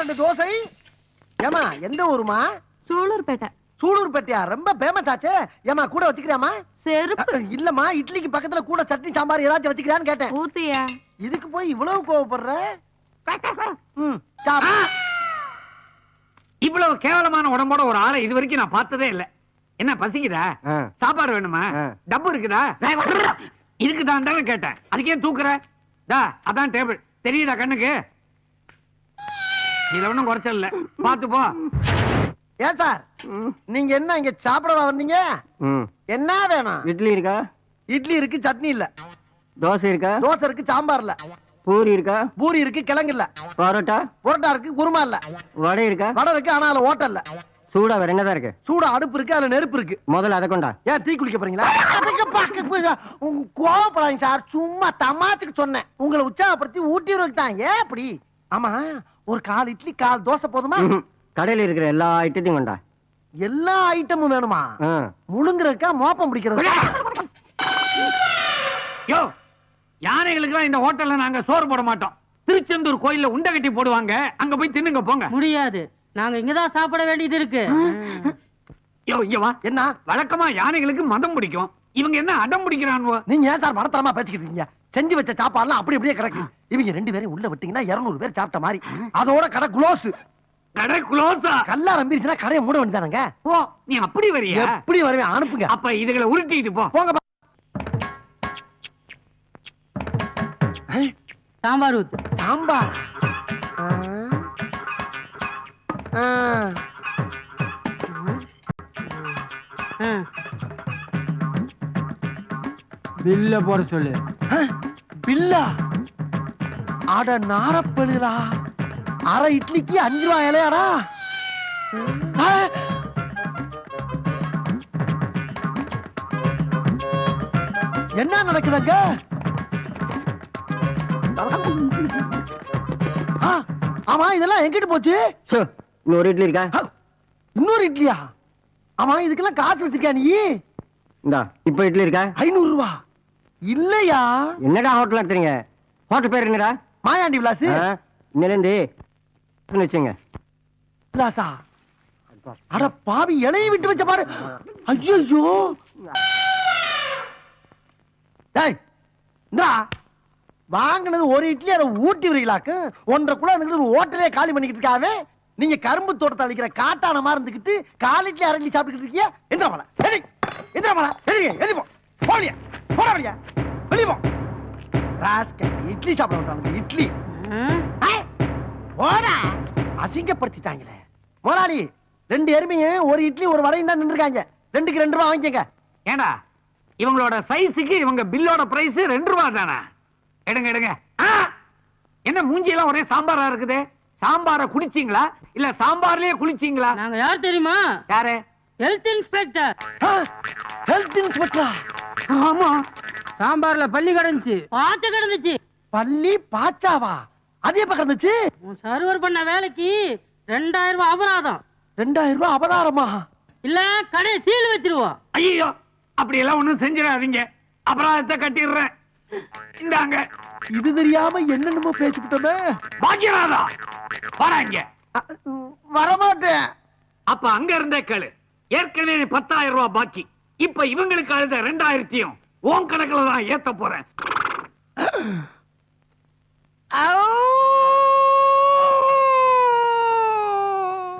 ரெண்டு தோசை. ஏமா எந்த ஊருமா சூலூர்பேட்டை சூலூர்பேட்டையா ரொம்ப ஃபேமஸ் ஆச்சே. ஏமா கூட வச்சுக்கிறியாமா செருப்பு. இல்லம்மா இட்லிக்கு பக்கத்துல கூட சட்னி சாம்பார் ஏதாச்சும் வச்சுக்கிறான்னு கேட்டேன். ஊத்தியா? இதுக்கு போய் இவ்வளவு கோவப்படுற. இவ்வளவு கேவலமான உடம்போட ஒரு ஆளை இது வரைக்கும் நான் பார்த்ததே இல்ல. என்ன பசிக்குதா. சாப்பாடு வேணுமா. டப்பு இருக்குதா? இதுக்கு தான் தானே கேட்டேன். அதுக்கே தூக்குற? அதான் டேபிள் தெரியுதா கண்ணுக்கு? இதுல ஒண்ணும் குறைச்சல் பாத்து போ. ஏன் சார் நீங்க என்ன இங்க சாப்பிட வந்தீங்க? என்ன வேணும்? இட்லி இருக்கா? இட்லி இருக்கு சட்னி இல்ல. தோசை இருக்கா? தோசை இருக்கு சாம்பார் இல்ல. பூரி இருக்கா? பூரி இருக்கு கிழங்கு இல்ல. பரோட்டா? புரோட்டா இருக்கு குருமா இல்ல. வடை இருக்கா? வடை இருக்கு ஆனா அதுல ஓட்டல் இல்ல. சூடா வேற என்னதான் இருக்கு? சூட அடுப்பு இருக்கு அதுல நெருப்பு இருக்கு. முதல்ல அதை கொண்டா. ஏன் டீ குளிக்க போறீங்களா? கோவப்படாதீங்க சார். சும்மா தமாத்துக்கு சொன்னேன். உங்களை உற்சாகப்படுத்தி ஊட்டி தான். ஏன் அப்படி? ஆமா ஒரு கால் இட்லி கால் தோசை போதுமா. கடையில இருக்கிற எல்லா ஐட்டத்தையும் கொண்டா. எல்லா ஐட்டமும் வேணுமா? ஆ. முழுங்குறதுக்கா மோப்பம் பிடிக்கிறது? யோ யானைகளுக்கு இந்த ஹோட்டல்ல நாங்க சோறு போட மாட்டோம். திருச்செந்தூர் கோயில்ல உண்டை கட்டி போடுவாங்க. அங்க போய் தின்னுங்க போங்க. முடியாது. நாங்க இங்கதான் சாப்பிட வேண்டியது இருக்கு. யோ இங்க வா. என்ன? வழக்கமா யானைகளுக்கு மதம் பிடிக்கும். இவங்க என்ன அடம் பிடிக்கிறானுவோ? நீங்க ஏன் சார் மடத்தரமா பேசிக்கிட்டு செஞ்சு வச்ச சாப்பாடுலாம் அப்படி அப்படியே கிடக்கு. இவங்க ரெண்டு பேரும் உள்ள விட்டீங்கன்னா 200 பேர் சாப்பிட்ட மாதிரி. அதோட கடை குளோஸ். கடை க்ளோஸா? கல்லா நம்பிருச்சுன்னா கடையை மூட வேண்டியதானங்க? ஓ நீ அப்படி வரியா? எப்படி வருவேன்? அனுப்புங்க. அப்ப இதுகளை உருட்டிட்டு போ. போங்க சாம்பார் ஊத்து. சாம்பார்? ஆ. ஆ. பில்ல போட சொல்லு. பில்லா? அட நாரப்பழுகளா அரை இட்லிக்கு அஞ்சு ரூபாய் இலையாடா. என்ன நடக்குதுங்க ஆ, ஆமா இதெல்லாம் எங்கிட்டு போச்சு? இன்னொரு இட்லி இருக்கா? இன்னொரு இட்லியா? ஆமா இதுக்கெல்லாம் காசு வச்சிருக்கியா நீ? இந்தா இப்ப இட்லி இருக்கா? ஐநூறு ரூபா. இல்லையா? என்னடா ஹோட்டல் நடத்துறீங்க ஹோட்டல் பேர் என்னடா? மாயாண்டி விலாசு. ஆ, இன்னிலேருந்து வச்சுங்க விலாசா? அட பாவி இலையை விட்டு வச்ச பாரு. ஐயோ டேய் இந்தா. வாங்கினது ஒரு இட்லி அதை ஊட்டி வரீங்களாக்கு ஒன்றரை கூட ஒரு ஹோட்டலே காலி பண்ணிக்கிட்டு இருக்காவே? நீங்க கரும்பு தோட்டத்தை அழிக்கிற காட்டான மாதிரி இருந்துக்கிட்டு கால் இட்லி அரை இட்லி சாப்பிட்டுக்கிட்டு இருக்கீங்க எந்திர மலை சரி எந்திர மலை சரி எதி போ போடியா போட வழியா. வெளிய போ. ராஸ்கல் இட்லி சாப்பிட விட்டாங்க இட்லி. போடா. அசிங்கப்படுத்திட்டாங்களே. முதலாளி ரெண்டு எருமைங்க ஒரு இட்லி ஒரு வடையும் தான் நின்றுருக்காங்க. ரெண்டுக்கு ரெண்டு ரூபா வாங்கிக்கங்க. ஏண்டா? இவங்களோட சைஸுக்கு இவங்க பில்லோட பிரைஸ் ரெண்டு ரூபா தானே? எடுங்க எடுங்க. ஆ! என்ன மூஞ்சி எல்லாம் ஒரே சாம்பாரா இருக்குது? சாம்பார குடிச்சீங்களா இல்ல சாம்பார்லயே குளிச்சீங்களா? நாங்க யார் தெரியுமா? யாரு? ஹெல்த் இன்ஸ்பெக்டர் ஹெல்த் இன்ஸ்பெக்டரா ஆமா. சாம்பார்ல பள்ளி கிடந்துச்சு. பாத்து கிடந்துச்சு. பள்ளி பாச்சாவா? அது எப்ப கிடந்துச்சு? சர்வர் பண்ண வேலைக்கு ரெண்டாயிரம் ரூபாய் அபராதம். ரெண்டாயிரம் ரூபாய் அபதாரமா இல்ல கடை சீல் வச்சிருவோம். ஐயோ அப்படி எல்லாம் ஒண்ணும் செஞ்சிடாதீங்க. அபராதத்தை கட்டிடுறேன். இந்தாங்க. இது தெரியாம என்னென்னமோ பேசிக்கிட்டோமே. பாக்கியராதா அ, வரமாட்டேன். அப்ப அங்க இருந்தே கேளு. ஏற்கனவே பத்தாயிரம் ரூபாய் பாக்கி. இப்ப இவங்களுக்கு அழுத ரெண்டாயிரத்தையும் உன் கணக்குல தான் ஏத்த போறேன்.